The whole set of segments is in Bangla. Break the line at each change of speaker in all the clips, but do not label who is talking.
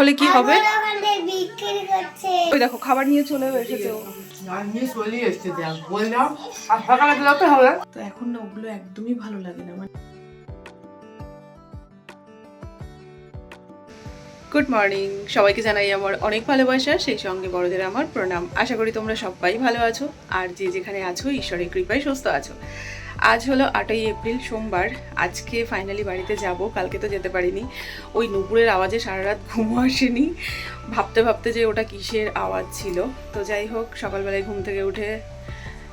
হলে কি হবে?
ওখানে বিক্রি করছে
ওই দেখো খাবার নিয়ে
চলে এসছে দেখ বললাম আর সকালে বেরোতে হবে?
তো এখন না ওগুলো একদমই ভালো লাগে না মানে গুড মর্নিং সবাইকে জানাই আমার অনেক ভালোবাসা সেই সঙ্গে বড়দের আমার প্রণাম। আশা করি তোমরা সবাই ভালো আছো আর যে যেখানে আছো ঈশ্বরের কৃপায় সুস্থ আছো। আজ হলো আটই এপ্রিল, সোমবার। আজকে ফাইনালি বাড়িতে যাব, কালকে তো যেতে পারিনি। ওই নুপুরের আওয়াজে সারা রাত ঘুমও আসেনি। ভাবতে ভাবতে যে ওটা কিসের আওয়াজ ছিল। তো যাই হোক, সকালবেলায় ঘুম থেকে উঠে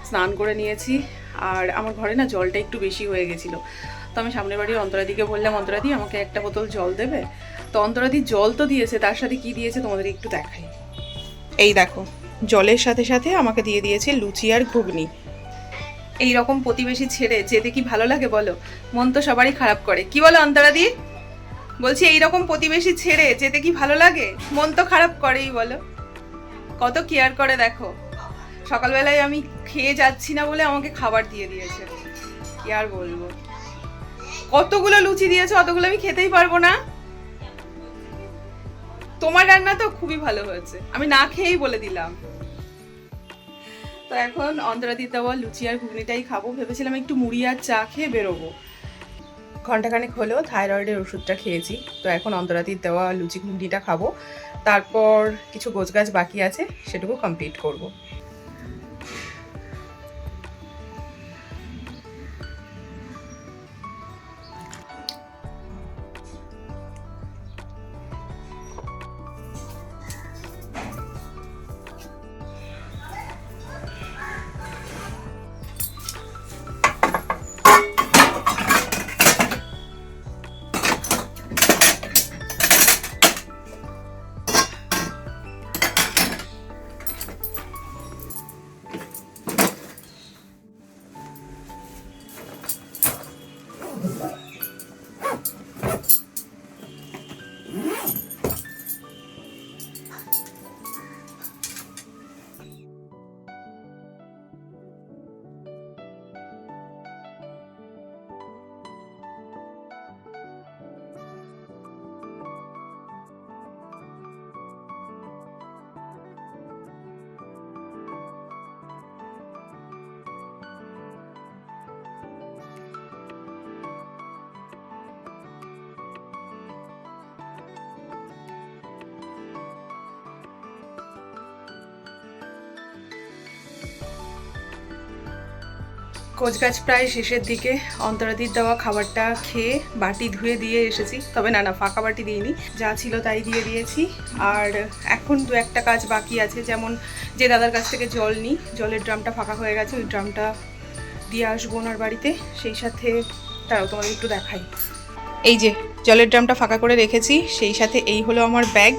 স্নান করে নিয়েছি। আর আমার ঘরে না জলটা একটু বেশি হয়ে গেছিল। তো আমি সামনের বাড়ির অন্তরাদিকে বললাম, অন্তরাদি, আমাকে একটা বোতল জল দেবে? তো অন্তরাদি জল তো দিয়েছে, তার সাথে কি দিয়েছে তোমাদের একটু দেখাই। এই দেখো, জলের সাথে সাথে আমাকে দিয়ে দিয়েছে লুচি আর ঘুগনি। এই রকম প্রতিবেশী ছেড়ে যেতে কি ভালো লাগে বলো? মন তো সবারই খারাপ করে। কি বলো অন্তরাদি বলছি এই রকম প্রতিবেশী ছেড়ে যেতে কি ভালো লাগে? মন তো খারাপ করেই বলো। কত কেয়ার করে দেখো। সকালবেলায় আমি খেয়ে যাচ্ছি না বলে আমাকে খাবার দিয়ে দিয়েছে। কি আর বলব? কতগুলো লুচি দিয়েছে অতগুলো আমি খেতেই পারব না। তোমার রান্না তো খুবই ভালো হয়েছে। আমি না খেয়েই বলে দিলাম। তো এখন অন্তরাদির দেওয়া লুচি আর ঘুগনিটাই খাব। ভেবেছিলাম একটু মুড়ি আর চা খেয়ে বেরোবো। ঘন্টাখানেক হলেও থাইরয়েডের ওষুধটা খেয়েছি। তো এখন অন্তরাতির দেওয়া লুচি ঘুগনিটা খাব। তারপর কিছু গোছগাছ বাকি আছে, সেটুকু কমপ্লিট করব। কোচগাছ প্রায় শেষের দিকে অন্তরাদির দেওয়া খাবারটা খেয়ে বাটি ধুয়ে দিয়ে এসেছি। তবে না না, ফাঁকা বাটি দিইনি। যা ছিল তাই দিয়ে দিয়েছি। আর এখন দু একটা কাজ বাকি আছে। যেমন যে দাদার কাছ থেকে জল নিই, জলের ড্রামটা ফাঁকা হয়ে গেছে, ওই ড্রামটা দিয়ে আসব ওনার বাড়িতে। সেই সাথে তারাও তোমাদের একটু দেখাই। এই যে, জলের ড্রামটা ফাঁকা করে রেখেছি, সেই সাথে এই হলো আমার ব্যাগ।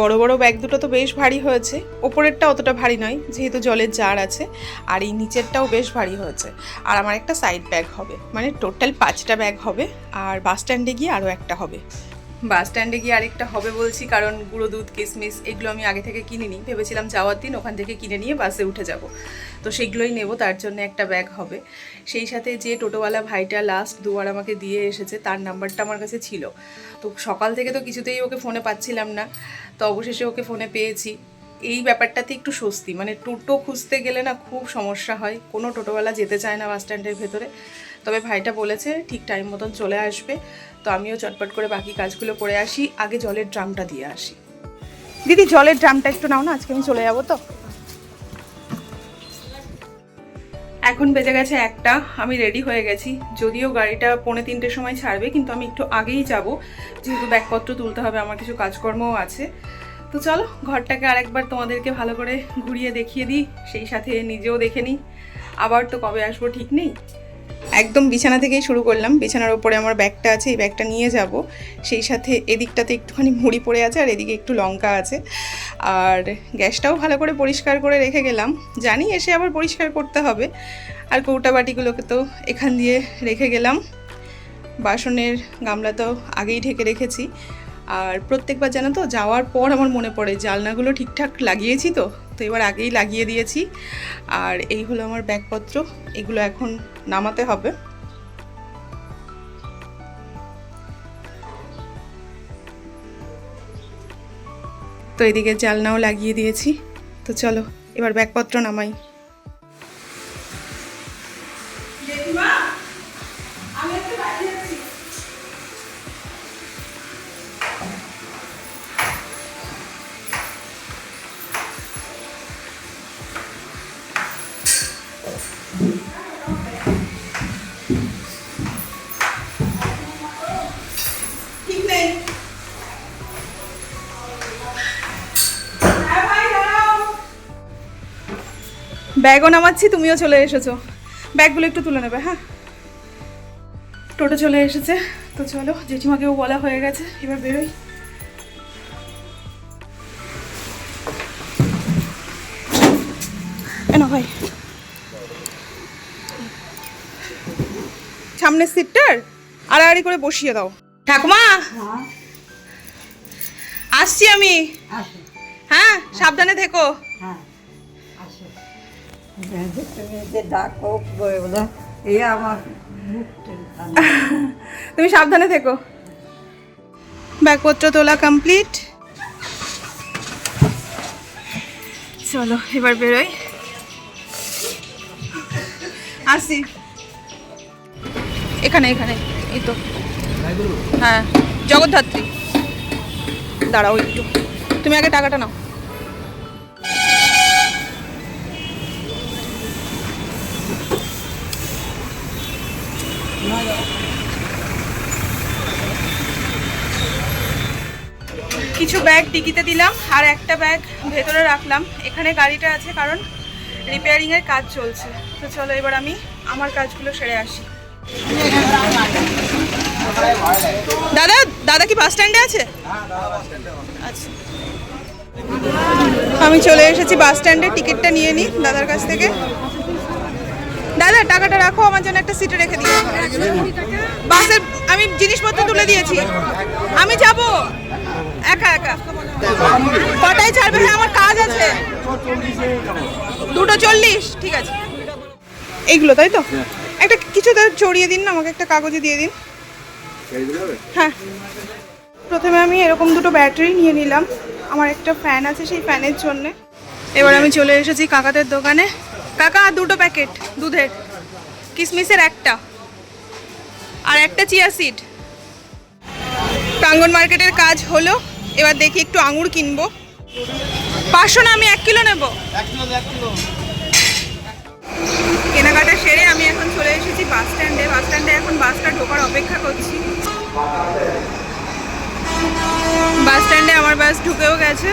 বড় বড় ব্যাগ দুটো তো বেশ ভারী হয়েছে। ওপরেরটা অতটা ভারী নয়, যেহেতু জলের জার আছে, আর এই নিচেরটাও বেশ ভারী হয়েছে। আর আমার একটা সাইড ব্যাগ হবে মানে টোটাল পাঁচটা ব্যাগ হবে, আর বাস স্ট্যান্ডে গিয়ে আরও একটা হবে। বাস স্ট্যান্ডে গিয়ে আরেকটা হবে বলছি, কারণ গুঁড়ো দুধ, কিশমিশ এগুলো আমি আগে থেকে কিনে নিই ভেবেছিলাম যাওয়ার দিন ওখান থেকে কিনে নিয়ে বাসে উঠে যাব। তো সেগুলোই নেব, তার জন্য একটা ব্যাগ হবে। সেই সাথে যে টোটোওয়ালা ভাইটা লাস্ট দুবার আমাকে দিয়ে এসেছে, তার নাম্বারটা আমার কাছে ছিল। তো সকাল থেকে তো কিছুতেই ওকে ফোনে পাচ্ছিলাম না। তো অবশেষে ওকে ফোনে পেয়েছি। এই ব্যাপারটাতে একটু স্বস্তি মানে টোটো খুঁজতে গেলে না খুব সমস্যা হয়। কোনো টোটোওয়ালা যেতে চায় না বাস স্ট্যান্ডের ভেতরে। তবে ভাইটা বলেছে ঠিক টাইম মতন চলে আসবে। তো আমিও চটপট করে বাকি কাজগুলো করে আসি। আগে জলের ড্রামটা দিয়ে আসি। দিদি, জলের ড্রামটা একটু নাও না, আজকে আমি চলে যাব তো। এখন বেজে গেছে একটা, আমি রেডি হয়ে গেছি। যদিও গাড়িটা পৌনে তিনটের সময় ছাড়বে, কিন্তু আমি একটু আগেই যাব। যেহেতু ব্যাগপত্র তুলতে হবে, আমার কিছু কাজকর্মও আছে। তো চলো, ঘরটাকে আরেকবার তোমাদেরকে ভালো করে ঘুরিয়ে দেখিয়ে দিই, সেই সাথে নিজেও দেখে নিই। আবার তো কবে আসব ঠিক নেই। একদম বিছানা থেকেই শুরু করলাম। বিছানার ওপরে আমার ব্যাগটা আছে, এই ব্যাগটা নিয়ে যাব। সেই সাথে এদিকটাতে একটুখানি মুড়ি পড়ে আছে আর এদিকে একটু লঙ্কা আছে। আর গ্যাসটাও ভালো করে পরিষ্কার করে রেখে গেলাম। জানি এসে আবার পরিষ্কার করতে হবে। আর কৌটা বাটিগুলোকে তো এখান দিয়ে রেখে গেলাম। বাসনের গামলা তো আগেই ঢেকে রেখেছি। আর প্রত্যেকবার জানো তো, যাওয়ার পর আমার মনে পড়ে, জালনাগুলো ঠিকঠাক লাগিয়েছি তো তো এবার আগেই লাগিয়ে দিয়েছি। আর এই হলো আমার ব্যাগপত্র, এগুলো এখন নামাতে হবে। তো এদিকে জালনাও লাগিয়ে দিয়েছি। তো চলো, এবার ব্যাগপত্র নামাই। ব্যাগও নামাচ্ছি তুমিও চলে এসেছ। ব্যাগগুলো একটু তুলে নেবে হ্যাঁ? টোটো চলে এসেছে তো চলো জেঠিমাকেও বলা হয়ে গেছে এবার বেরোই। এনো ভাই। সামনের সিটটার আড়াআড়ি করে বসিয়ে দাও। ঠাকুমা! আসছি আমি। হ্যাঁ সাবধানে থেকো।
হ্যাঁ। তুমি
সাবধানে থেকো। ব্যাগপত্র তোলা কমপ্লিট চলো, এবার বেরোই। আসি। এখানে এখানে, এই তো। হ্যাঁ জগদ্ধাত্রী। দাঁড়াও একটু। তুমি আগে টাকাটা নাও। কিছু ব্যাগ ডিকিতে দিলাম আর একটা ব্যাগ ভেতরে রাখলাম। এখানে গাড়িটা আছে কারণ রিপেয়ারিং এর কাজ চলছে। তো চলো এবার আমি আমার কাজগুলো সেরে আসি। দাদা দাদা কি বাস স্ট্যান্ডে আছে? আচ্ছা। আমি চলে এসেছি বাস স্ট্যান্ডে, টিকিটটা নিয়ে নিই দাদার কাছ থেকে। দাদা টাকাটা রাখো আমার জন্য একটা সিটে রেখে দিও। বাসের আমি জিনিসপত্র তুলে দিয়েছি। আমি যাব। একা একা। কটায় ছাড়বে হ্যাঁ আমার কাজ আছে। দুটো চল্লিশ ঠিক আছে। এইগুলো তাই তো? একটা কিছু তো চড়িয়ে দিন না আমাকে একটা কাগজে দিয়ে দিন। হ্যাঁ। প্রথমে আমি এরকম দুটো ব্যাটারি নিয়ে নিলাম। আমার একটা ফ্যান আছে সেই ফ্যানের জন্যে। এবার আমি চলে এসেছি কাকাদের দোকানে। কাকা দুটো প্যাকেট দুধের। কিসমিসের একটা। আর একটা চিয়া সিড। প্রাঙ্গন মার্কেটের কাজ হলো, এবার দেখি একটু আঙুর কিনবো। পাঁচশো না, আমি এক কিলো নেব। কেনাকাটা সেরে আমি এখন চলে এসেছি বাস স্ট্যান্ডে। বাস স্ট্যান্ডে এখন বাসটা ঢোকার অপেক্ষা করছি। বাস স্ট্যান্ডে আমার বাস ঢুকেও গেছে।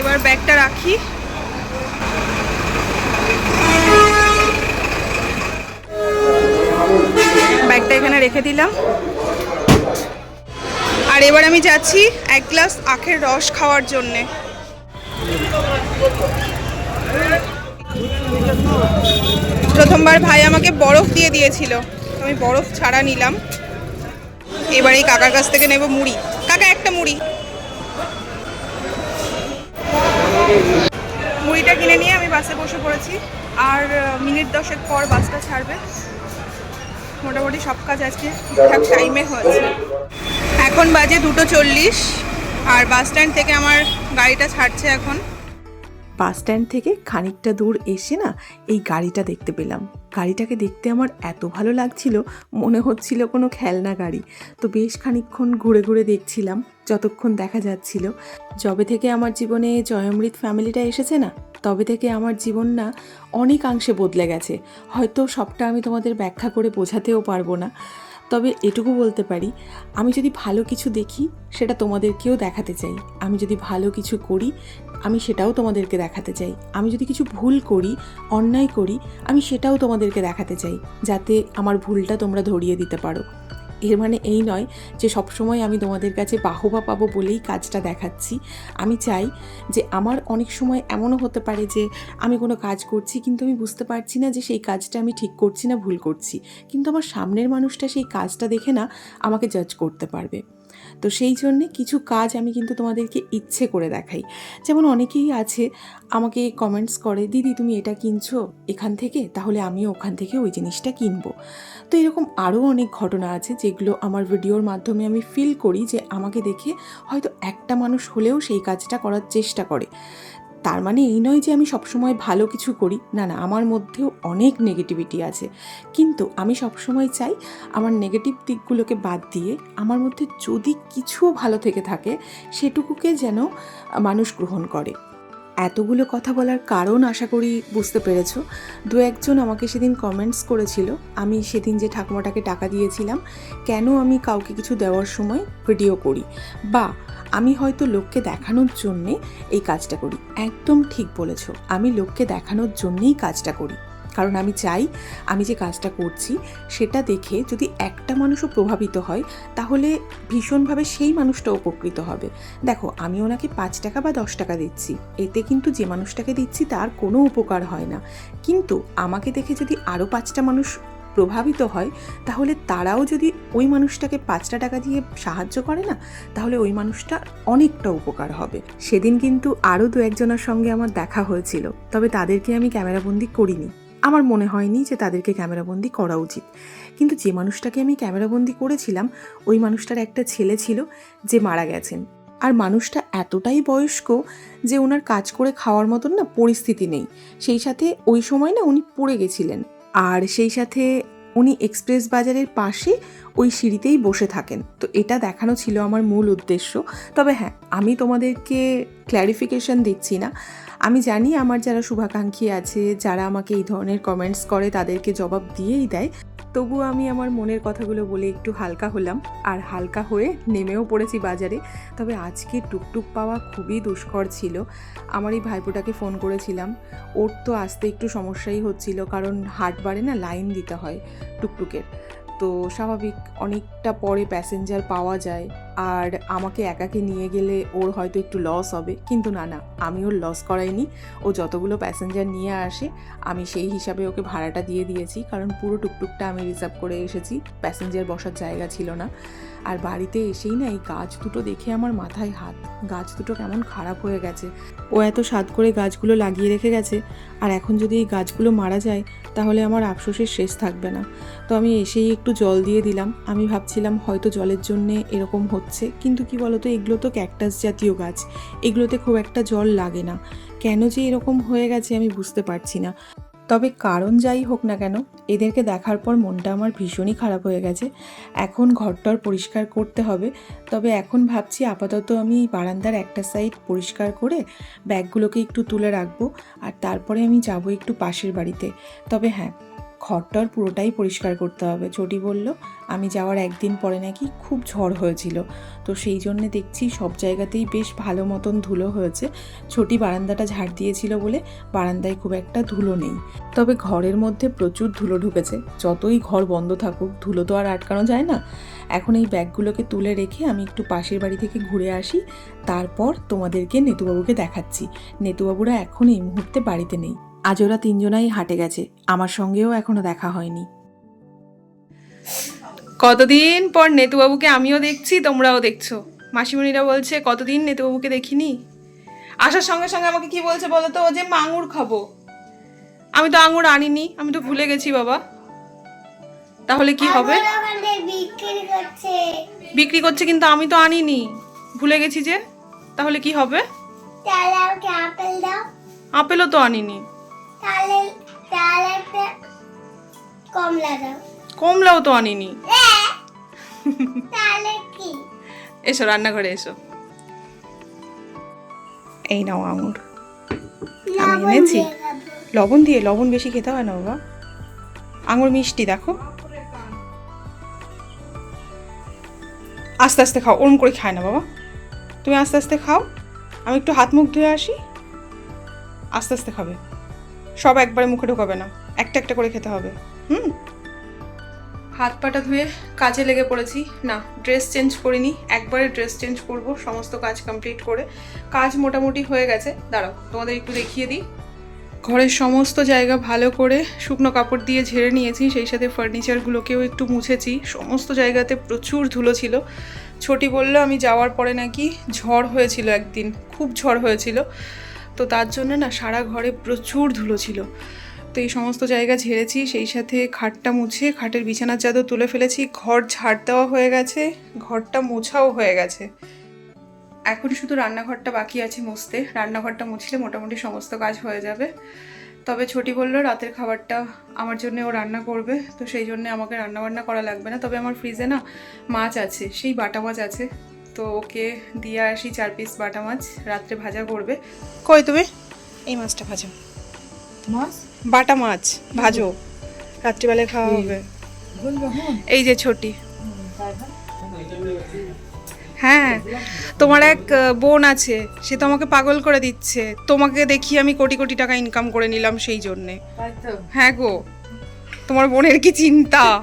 এবার ব্যাগটা রাখি। ব্যাগটা এখানে রেখে দিলাম। আর এবার আমি যাচ্ছি এক গ্লাস আখের রস খাওয়ার জন্যে। প্রথমবার ভাই আমাকে বরফ দিয়ে দিয়েছিল। আমি বরফ ছাড়া নিলাম। এবার এই কাকার কাছ থেকে নেব মুড়ি। কাকা, একটা মুড়ি। মুড়িটা কিনে নিয়ে আমি বাসে বসে পড়েছি। আর মিনিট দশেক পর বাসটা ছাড়বে। মোটামুটি সব কাজ আজকে ঠিকঠাক টাইমে হয়েছে। এখন বাজে দুটো চল্লিশ, আর বাস স্ট্যান্ড থেকে আমার গাড়িটা ছাড়ছে এখন।
বাস স্ট্যান্ড থেকে খানিকটা দূর এসে না এই গাড়িটা দেখতে পেলাম। গাড়িটাকে দেখতে আমার এত ভালো লাগছিল, মনে হচ্ছিল কোনো খেলনা গাড়ি। তো বেশ খানিকক্ষণ ঘুরে ঘুরে দেখছিলাম। যতক্ষণ দেখা যাচ্ছিল। যবে থেকে আমার জীবনে জয়মৃত ফ্যামিলিটা এসেছে না, তবে থেকে আমার জীবন না অনেকাংশে বদলে গেছে। হয়তো সবটা আমি তোমাদের ব্যাখ্যা করে বোঝাতেও পারব না। তবে এটুকু বলতে পারি, আমি যদি ভালো কিছু দেখি, সেটা তোমাদেরকেও দেখাতে চাই। আমি যদি ভালো কিছু করি, আমি সেটাও তোমাদেরকে দেখাতে চাই। আমি যদি কিছু ভুল করি, অন্যায় করি, আমি সেটাও তোমাদেরকে দেখাতে চাই, যাতে আমার ভুলটা তোমরা ধরিয়ে দিতে পারো। এর মানে এই নয় যে সবসময় আমি তোমাদের কাছে বাহবা পাবো বলেই কাজটা দেখাচ্ছি। আমি চাই যে আমার অনেক সময় এমনও হতে পারে যে আমি কোনো কাজ করছি কিন্তু আমি বুঝতে পারছি না যে সেই কাজটা আমি ঠিক করছি না ভুল করছি। কিন্তু আমার সামনের মানুষটা সেই কাজটা দেখে না আমাকে জাজ করতে পারবে। তো সেই জন্যে কিছু কাজ আমি কিন্তু তোমাদেরকে ইচ্ছে করে দেখাই। যেমন অনেকেই আছে, আমাকে কমেন্টস করে, দিদি, তুমি এটা কিনছো এখান থেকে? তাহলে আমিও ওখান থেকে ওই জিনিসটা কিনবো। তো এরকম আরও অনেক ঘটনা আছে, যেগুলো আমার ভিডিওর মাধ্যমে আমি ফিল করি যে আমাকে দেখে হয়তো একটা মানুষ হলেও সেই কাজটা করার চেষ্টা করে। তার মানে এই নয় যে আমি সবসময় ভালো কিছু করি। না না, আমার মধ্যেও অনেক নেগেটিভিটি আছে। কিন্তু আমি সবসময় চাই আমার নেগেটিভ দিকগুলোকে বাদ দিয়ে আমার মধ্যে যদি কিছুও ভালো থেকে থাকে, সেটুকুকে যেন মানুষ গ্রহণ করে। এতগুলো কথা বলার কারণ আশা করি বুঝতে পেরেছ। দু একজন আমাকে সেদিন কমেন্টস করেছিল, আমি সেদিন যে ঠাকুমাটাকে টাকা দিয়েছিলাম, কেন আমি কাউকে কিছু দেওয়ার সময় ভিডিও করি? বা আমি হয়তো লোককে দেখানোর জন্যে এই কাজটা করি। একদম ঠিক বলেছ। আমি লোককে দেখানোর জন্যেই কাজটা করি। কারণ আমি চাই, আমি যে কাজটা করছি, সেটা দেখে যদি একটা মানুষও প্রভাবিত হয়, তাহলে ভীষণভাবে সেই মানুষটা উপকৃত হবে। দেখো, আমি ওনাকে পাঁচ টাকা বা দশ টাকা দিচ্ছি। এতে কিন্তু যে মানুষটাকে দিচ্ছি, তার কোনো উপকার হয় না। কিন্তু আমাকে দেখে যদি আরও পাঁচটা মানুষ প্রভাবিত হয়, তাহলে তারাও যদি ওই মানুষটাকে পাঁচটা টাকা দিয়ে সাহায্য করে না, তাহলে ওই মানুষটা অনেকটা উপকার হবে। সেদিন কিন্তু আরও দু একজনের সঙ্গে আমার দেখা হয়েছিল, তবে তাদেরকে আমি ক্যামেরাবন্দি করিনি। আমার মনে হয়নি যে তাদেরকে ক্যামেরাবন্দি করা উচিত। কিন্তু যে মানুষটাকে আমি ক্যামেরাবন্দি করেছিলাম, ওই মানুষটার একটা ছেলে ছিল যে মারা গেছেন। আর মানুষটা এতটাই বয়স্ক যে ওনার কাজ করে খাওয়ার মতন না পরিস্থিতি নেই। সেই সাথে ওই সময় না উনি পড়ে গেছিলেন। আর সেই সাথে উনি এক্সপ্রেস বাজারের পাশে ওই সিঁড়িতেই বসে থাকেন। তো এটা দেখানো ছিল আমার মূল উদ্দেশ্য। তবে হ্যাঁ আমি তোমাদেরকে ক্ল্যারিফিকেশন দিচ্ছি না। আমি জানি আমার যারা শুভাকাঙ্ক্ষী আছে, যারা আমাকে এই ধরনের কমেন্টস করে, তাদেরকে জবাব দিয়েই দেয়। তবুও আমি আমার মনের কথাগুলো বলে একটু হালকা হলাম আর হালকা হয়ে নেমেও পড়েছি বাজারে। তবে আজকে টুকটুক পাওয়া খুবই দুষ্কর ছিল। আমার এই ভাইপোটাকে ফোন করেছিলাম। ওর তো আসতে একটু সমস্যাই হচ্ছিল কারণ হাটবারে না লাইন দিতে হয় টুকটুকের। তো স্বাভাবিক অনেকটা পরে প্যাসেঞ্জার পাওয়া যায়। আর আমাকে একাকে নিয়ে গেলে ওর হয়তো একটু লস হবে। কিন্তু না না, আমি ওর লস করাইনি। ও যতগুলো প্যাসেঞ্জার নিয়ে আসে, আমি সেই হিসাবে ওকে ভাড়াটা দিয়ে দিয়েছি। কারণ পুরো টুকটুকটা আমি রিজার্ভ করে এসেছি। প্যাসেঞ্জার বসার জায়গা ছিল না। আর বাড়িতে এসেই না এই গাছ দুটো দেখে আমার মাথায় হাত। গাছ দুটো কেমন খারাপ হয়ে গেছে। ও এত স্বাদ করে গাছগুলো লাগিয়ে রেখে গেছে। আর এখন যদি এই গাছগুলো মারা যায়, তাহলে আমার আফসোসের শেষ থাকবে না। তো আমি এসেই একটু জল দিয়ে দিলাম। আমি ভাবছিলাম হয়তো জলের জন্যে এরকম হচ্ছে কিন্তু কি বলতো, এগুলো তো ক্যাকটাস জাতীয় গাছ। এগুলোতে খুব একটা জল লাগে না। কেন যে এরকম হয়ে গেছে আমি বুঝতে পারছি না। তবে কারণ যাই হোক না কেন, এদেরকে দেখার পর মনটা আমার ভীষণই খারাপ হয়ে গেছে। এখন ঘরটর পরিষ্কার করতে হবে। তবে এখন ভাবছি আপাতত আমি বারান্দার একটা সাইড পরিষ্কার করে ব্যাগগুলোকে একটু তুলে রাখব। আর তারপরে আমি যাব একটু পাশের বাড়িতে। তবে হ্যাঁ ঘরটর পুরোটাই পরিষ্কার করতে হবে। চটি বলল, আমি যাওয়ার একদিন পরে নাকি খুব ঝড় হয়েছিল। তো সেই জন্যে দেখছি সব জায়গাতেই বেশ ভালো মতন ধুলো হয়েছে। ছোটি বারান্দাটা ঝাড় দিয়েছিল বলে বারান্দায় খুব একটা ধুলো নেই। তবে ঘরের মধ্যে প্রচুর ধুলো ঢুকেছে। যতই ঘর বন্ধ থাকুক, ধুলো তো আর আটকানো যায় না। এখন এই ব্যাগগুলোকে তুলে রেখে আমি একটু পাশের বাড়ি থেকে ঘুরে আসি। তারপর তোমাদেরকে নেতুবাবুকে দেখাচ্ছি। নেতুবাবুরা এখন এই মুহূর্তে বাড়িতে নেই। আজ ওরা তিনজনাই হাটে গেছে। আমার সঙ্গেও এখনও দেখা হয়নি।
কতদিন পর নেতুবাবুকে আমিও দেখছি তোমরাও দেখছ। মাসিমণিরা বলছে কতদিন নেতুবাবুকে দেখিনি? আসার সঙ্গে সঙ্গে আমাকে কি বলছে বলো তো? ও যে মা আঙুর খাব। আমি তো আঙুর আনিনি আমি তো ভুলে গেছি বাবা। তাহলে কি হবে?
বিক্রি করছে।
কিন্তু আমি তো আনিনি। ভুলে গেছি যে। তাহলে কি হবে? আপেলও তো আনিনি।
তাহলে তাহলে একটা কমলা দাও।
কমলাও তো আনিনি।
তাহলে কি?
এসো রান্নাঘরে এসো। এই নাও আঙুর। আমি এনেছি? লবণ দিয়ে? লবণ বেশি খেতে হয় না বাবা। আঙুর মিষ্টি দেখো। আস্তে আস্তে খাও ওরম করে খায় না বাবা। তুমি আস্তে আস্তে খাও। আমি একটু হাত মুখ ধুয়ে আসি। আস্তে আস্তে খাবে। সব একবারে মুখে ঢোকাবে না। একটা একটা করে খেতে হবে। হুম? হাত পাটা ধুয়ে কাজে লেগে পড়েছি। না ড্রেস চেঞ্জ করিনি। একবারে ড্রেস চেঞ্জ করব, সমস্ত কাজ কমপ্লিট করে। কাজ মোটামুটি হয়ে গেছে। দাঁড়াও, তোমাদের একটু দেখিয়ে দিই। ঘরের সমস্ত জায়গা ভালো করে শুকনো কাপড় দিয়ে ঝেড়ে নিয়েছি। সেই সাথে ফার্নিচারগুলোকেও একটু মুছেছি। সমস্ত জায়গাতে প্রচুর ধুলো ছিল। ছোটি বলল, আমি যাওয়ার পরে নাকি ঝড় হয়েছিল একদিন। খুব ঝড় হয়েছিল। তো তার জন্য না সারা ঘরে প্রচুর ধুলো ছিল। তো এই সমস্ত জায়গা ঝেড়েছি, সেই সাথে খাটটা মুছে, খাটের বিছানার চাদর তুলে ফেলেছি, ঘর ঝাড় দেওয়া হয়ে গেছে, ঘরটা মোছাও হয়ে গেছে। এখন শুধু রান্নাঘরটা বাকি আছে মুছতে, রান্নাঘরটা মুছলে মোটামুটি সমস্ত কাজ হয়ে যাবে। তবে ছোটি বলল, রাতের খাবারটা আমার জন্য ও রান্না করবে, তো সেই জন্য আমাকে রান্না বান্না করা লাগবে না। তবে আমার ফ্রিজে না মাছ আছে, সেই বাটা মাছ আছে। তো ওকে দিয়ে আসি চার পিস বাটা মাছ রাত্রে ভাজা করবে। কই তুমি? এই মাছটা ভাজো।
মাছ?
বাটা মাছ ভাজো। রাত্রিবেলায় খাওয়া হবে। এই যে ছোটি। হ্যাঁ তোমার এক বোন আছে সে তো আমাকে পাগল করে দিচ্ছে। তোমাকে দেখি আমি কোটি কোটি টাকা ইনকাম করে নিলাম সেই জন্যে। হ্যাঁ গো। তোমার বোনের কি চিন্তা?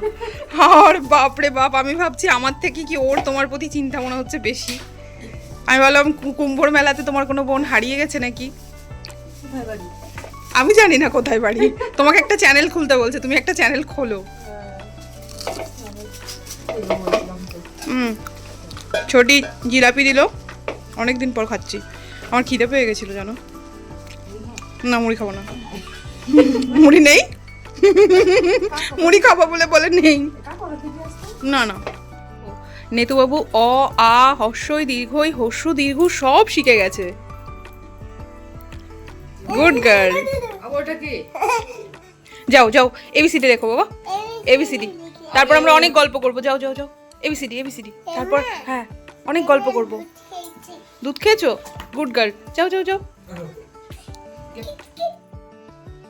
আর বাপরে বাপ আমি ভাবছি আমার থেকে কি ওর তোমার প্রতি চিন্তা মনে হচ্ছে বেশি? আমি কু- কুম্ভর মেলাতে তোমার কোনো বোন হারিয়ে গেছে নাকি? আমি জানি না কোথায় বাড়ি। তোমাকে একটা চ্যানেল খুলতে বলছে তুমি একটা চ্যানেল খোলো। হুম। ছোটি জিলাপি দিল। অনেক দিন পর খাচ্ছি। আমার খিদে পেয়ে গেছিল জানো? না মুড়ি খাব না। মুড়ি নেই? মুড়ি খাব বলে বলে নেই। না না। নেতুবাবু অ আ হর্ষই দীর্ঘই হর্ষ দীর্ঘ সব শিখে গেছে। গুড গার্ল
আবার ওটা কি?
যাও যাও এবিসিডি দেখো বাবা। এবিসিডি তারপর আমরা অনেক গল্প করব। যাও যাও যাও। এবিসিডি এবিসিডি তারপর হ্যাঁ অনেক গল্প করব। দুধ খেয়েছো। গুড গার্ল যাও যাও যাও।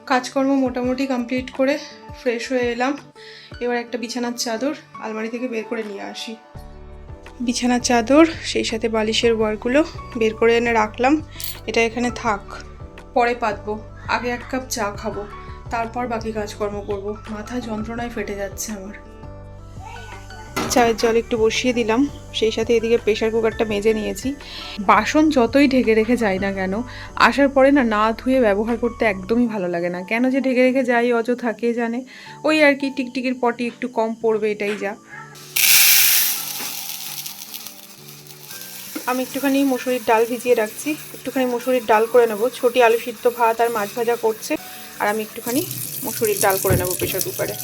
কাজকর্ম মোটামুটি কমপ্লিট করে ফ্রেশ হয়ে এলাম। এবার একটা বিছানার চাদর আলমারি থেকে বের করে নিয়ে আসি। বিছানার চাদর, সেই সাথে বালিশের ওয়ারগুলো বের করে এনে রাখলাম। এটা এখানে থাক, পরে পাতবো। আগে এক কাপ চা খাব, তারপর বাকি কাজকর্ম করব। মাথা যন্ত্রণায় ফেটে যাচ্ছে আমার। চায়ের জল একটু বসিয়ে দিলাম। সেই সাথে এদিকে প্রেশার কুকারটা মেজে নিয়েছি। বাসন যতই ঢেকে রেখে যাই না কেন, আসার পরে না না ধুয়ে ব্যবহার করতে একদমই ভালো লাগে না। কেন যে ঢেকে রেখে যাই, অযথা কে জানে? ওই আর কি, টিকটিকির পটি একটু কম পড়বে, এটাই যা। আমি একটুখানি মুসুরির ডাল ভিজিয়ে রাখছি। একটুখানি মুসুরির ডাল করে নেব। ছোটি আলু সিদ্ধ ভাত আর মাছ ভাজা করছে। আর আমি একটুখানি মুসুরির ডাল করে নেব প্রেশার কুকারে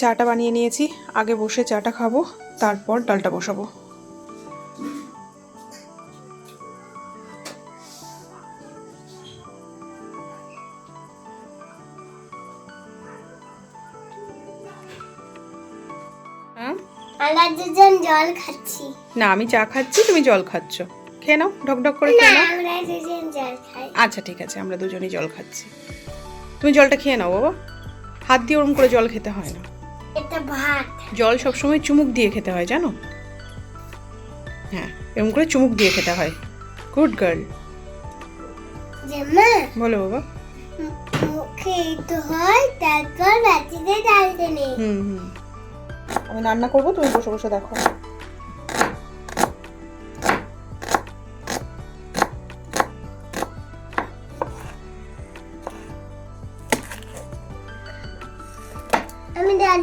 চাটা বানিয়ে নিয়েছি। আগে বসে চাটা খাব তারপর ডালটা বসাবো। হ্যাঁ
জল খাচ্ছি।
না আমি চা খাচ্ছি তুমি জল খাচ্ছ। খেয়ে নাও ঢক ঢক করে খেয়ে নাও। আচ্ছা ঠিক আছে আমরা দুজনেই জল খাচ্ছি। তুমি জলটা খেয়ে নাও বাবা। হাত দিয়ে ওরম করে জল খেতে হয় না।
এটা ভাত।
জল সবসময় চুমুক দিয়ে খেতে হয় জানো? হ্যাঁ এরকম করে চুমুক দিয়ে খেতে হয়। Good girl. বলো বাবা।
মুখে তো হয় তারপর বাটিতে ডালতে নেই
হুম হুম। আমি রান্না করব তুমি বসে বসে দেখো।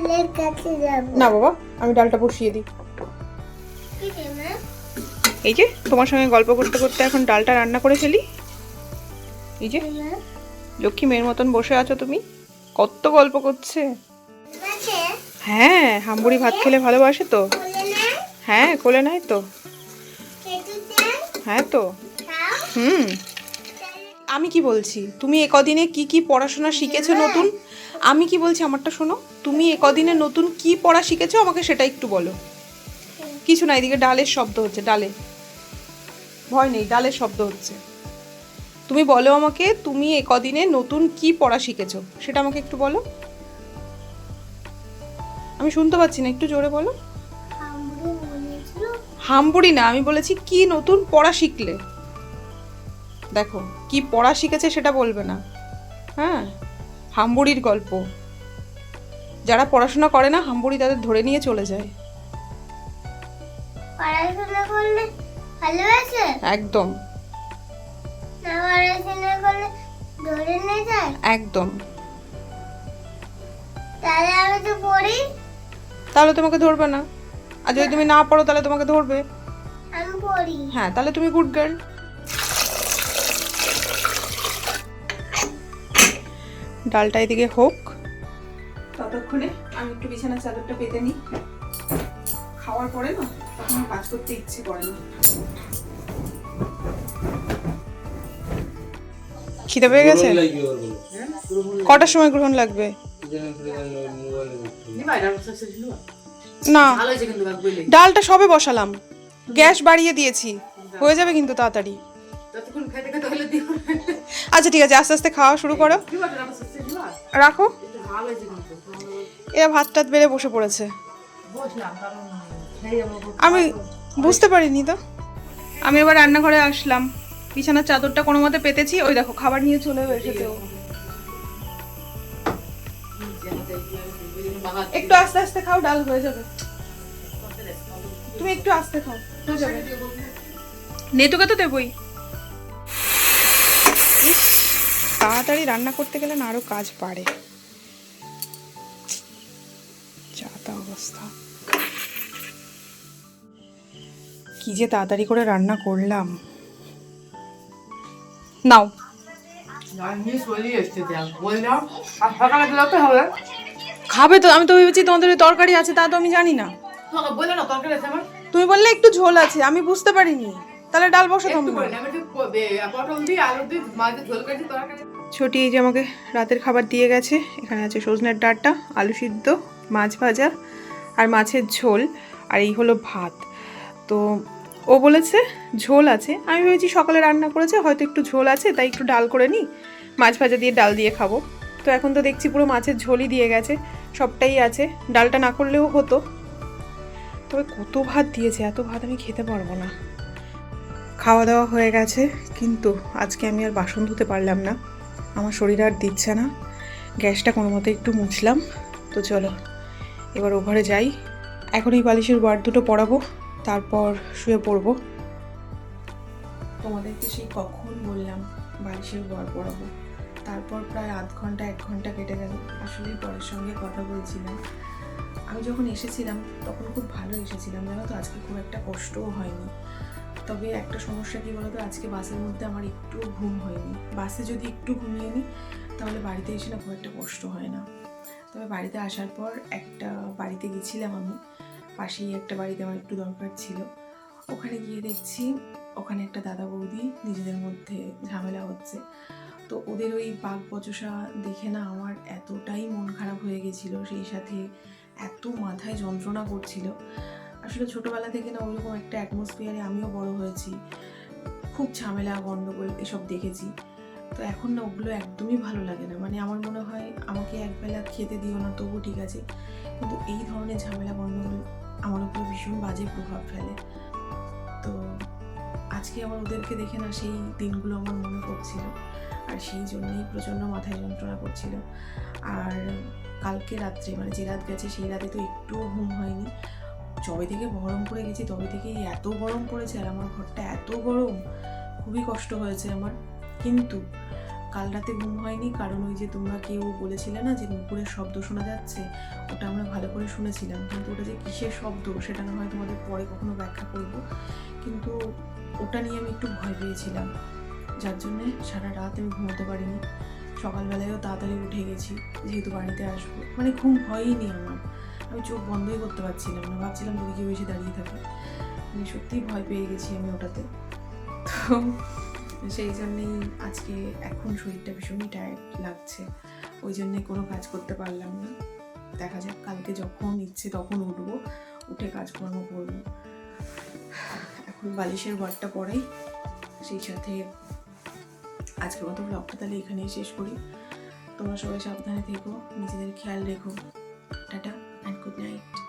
ডালের কাছে যাব।
না বাবা আমি ডালটা বসিয়ে দিই। এই যে তোমার সঙ্গে গল্প করতে করতে এখন ডালটা রান্না করে ফেলি। এই যে লক্ষ্মী মেয়ের মতন বসে আছো তুমি। কত গল্প করছে। হ্যাঁ হাম্বুড়ি ভাত খেলে ভালোবাসে তো। হ্যাঁ কোলে নাই তো। হ্যাঁ তো। হুম। আমি কি বলছি? তুমি এ কদিনে কি কি পড়াশোনা শিখেছো নতুন? আমি কি বলছি আমারটা শোনো। তুমি এ কদিনে নতুন কি পড়া শিখেছো? আমাকে সেটা একটু বলো। কিছু না, এদিকে ডালের শব্দ হচ্ছে, ডালে। ভয় নেই, ডালের শব্দ হচ্ছে। তুমি বলো আমাকে, তুমি এ কদিনে নতুন কি পড়া শিখেছো? সেটা আমাকে একটু বলো। আমি শুনতে পাচ্ছি না, একটু জোরে বলো। হাম্বুড়ি না, আমি বলেছি কি নতুন পড়া শিখলে? দেখো, কি পড়া শিখেছে সেটা বলবে না। হ্যাঁ হাম্বুড়ির গল্প। যারা পড়াশোনা করে না হাম্বুড়ি তাদের ধরে নিয়ে চলে যায়।
পড়াশোনা করলে ভালোবাসে
একদম।
না পড়াশোনা করলে ধরে নিয়ে যায়?
একদম।
তাহলে আমি তো পড়ি।
তাহলে তোমাকে ধরবে না।
আর যদি তুমি না পড়ো তাহলে তোমাকে ধরবে।
আমি পড়ি।
হ্যাঁ তাহলে তুমি গুড গার্ল ডালটা এদিকে হোক। ততক্ষণে আমি একটু বিছানার চাদরটা পেতে নিই। খাওয়ার পরে না তখন কাজ করতে ইচ্ছে করে না। খিদে পেয়ে গেছে? কটার সময় গ্রহণ লাগবে? না। ডালটা সবে বসালাম। গ্যাস বাড়িয়ে দিয়েছি। হয়ে যাবে কিন্তু তাড়াতাড়ি। আচ্ছা ঠিক আছে আস্তে আস্তে খাওয়া শুরু করো। রাখো। এরা ভাত টাত বেড়ে বসে পড়েছে। আমি বুঝতে পারিনি তো। আমি এবার রান্নাঘরে আসলাম। বিছানার চাদরটা কোনো মতে পেতেছি, ওই দেখো, খাবার নিয়ে চলে এসেছে একটু আস্তে আস্তে খাও, ডাল হয়ে যাবে। তুমি একটু আস্তে খাও, হয়ে যাবে। নেটুকে তো দেবই। তাড়াতাড়ি রান্না করতে গেলে না আরও কাজ বাড়ে অবস্থা। কি যে তাড়াতাড়ি করে রান্না করলাম। নাও। খাবে তো আমি তো ভেবেছি তোমাদের তরকারি আছে তা তো আমি জানি না। তুমি বললে একটু ঝোল আছে আমি বুঝতে পারিনি। তাহলে ডাল বসো ছোটি এই যে আমাকে রাতের খাবার দিয়ে গেছে এখানে আছে সজনের ডাঁটা আলু সিদ্ধ মাছ ভাজা আর মাছের ঝোল, আর এই হলো ভাত। তো ও বলেছে, ঝোল আছে। আমি ভেবেছি সকালে রান্না করেছে, হয়তো একটু ঝোল আছে, তাই একটু ডাল করে নিই। মাছ ভাজা দিয়ে ডাল দিয়ে খাব। তো এখন তো দেখছি পুরো মাছের ঝোলই দিয়ে গেছে, সবটাই আছে। ডালটা না করলেও হতো। তবে কত ভাত দিয়েছে, এত ভাত আমি খেতে পারব না। খাওয়া দাওয়া হয়ে গেছে, কিন্তু আজকে আমি আর বাসন ধুতে পারলাম না। আমার শরীর আর দিচ্ছে না। গ্যাসটা কোনো মতো একটু মুছলাম। তো চলো। এবার ওভারে যাই। এখন এই বালিশের ওয়ার্ড দুটো পড়াবো তারপর শুয়ে পড়ব। তোমাদেরকে সেই কখন বললাম বালিশের ওয়ার পড়াবো তারপর প্রায় আধ ঘণ্টা, এক ঘণ্টা কেটে গেল। আসলে পরের সঙ্গে কথা বলছিলাম। আমি যখন এসেছিলাম, তখন খুব ভালো এসেছিলাম। জানো তো, আজকে খুব একটা কষ্টও হয়নি। তবে একটা সমস্যা কি বলতো, আজকে বাসের মধ্যে আমার একটু ঘুম হয়নি। বাসে যদি একটু ঘুমিয়ে নিই, তাহলে বাড়িতে এসে না খুব একটা কষ্ট হয় না। তবে বাড়িতে আসার পর একটা বাড়িতে গেছিলাম আমি। পাশেই একটা বাড়িতে আমার একটু দরকার ছিল। ওখানে গিয়ে দেখছি ওখানে একটা দাদা বৌদি নিজেদের মধ্যে ঝামেলা হচ্ছে। তো ওদের ওই বাঘ বচসা দেখে না আমার এতটাই মন খারাপ হয়ে গেছিল, সেই সাথে এত মাথায় যন্ত্রণা করছিল। আসলে ছোটোবেলা থেকে না ওইরকম একটা অ্যাটমসফিয়ারে আমিও বড় হয়েছি। খুব ঝামেলা গণ্ডগোল এসব দেখেছি। তো এখন না ওগুলো একদমই ভালো লাগে না। মানে আমার মনে হয় আমাকে একবেলা খেতে দিও না, তবু ঠিক আছে। কিন্তু এই ধরনের ঝামেলা গণ্ডগোল আমার উপরে ভীষণ বাজে প্রভাব ফেলে। তো আজকে আমার ওদেরকে দেখে না সেই দিনগুলো আমার মনে পড়ছিল। আর সেই জন্যই প্রচণ্ড মাথায় যন্ত্রণা করছিল। আর কালকে রাত্রে মানে যে রাত গেছে সেই রাতে তো একটুও ঘুম হয়নি। যবে থেকে গরম পড়ে গেছি, তবে থেকেই এত গরম পড়েছে আর আমার ঘরটা এত গরম, খুবই কষ্ট হয়েছে আমার। কিন্তু কাল রাতে ঘুম হয়নি, কারণ ওই যে তোমরা কেউ বলেছিলে না যে নুপুরের শব্দ শোনা যাচ্ছে, ওটা আমরা ভালো করে শুনেছিলাম। কিন্তু ওটা যে কিসের শব্দ, সেটা না হয় তোমাদের পরে কখনো ব্যাখ্যা করব। কিন্তু ওটা নিয়ে আমি একটু ভয় পেয়েছিলাম। যার জন্যে সারা রাত আমি ঘুমোতে পারিনি। সকালবেলায়ও তাড়াতাড়ি উঠে গেছি, যেহেতু বাড়িতে আসব। মানে ঘুম হয়ইনি আমার। আমি চোখ বন্ধই করতে পারছিলাম না। ভাবছিলাম যদি কেউ এসে দাঁড়িয়ে থাকে। মানে সত্যিই ভয় পেয়ে গেছি আমি ওটাতে। তো সেই জন্যেই আজকে এখন শরীরটা ভীষণই টায়ার্ড লাগছে। ওই জন্যে কোনো কাজ করতে পারলাম না। দেখা যাক, কালকে যখন ইচ্ছে তখন উঠবো, উঠে কাজকর্ম করব। এখন বালিশের ঘরটা পরেই সেই সাথে আজকের মতো ব্লগটা তাহলে এখানেই শেষ করি। তোমরা সবাই সাবধানে থেকো, নিজেদের খেয়াল রেখো। Tata and good night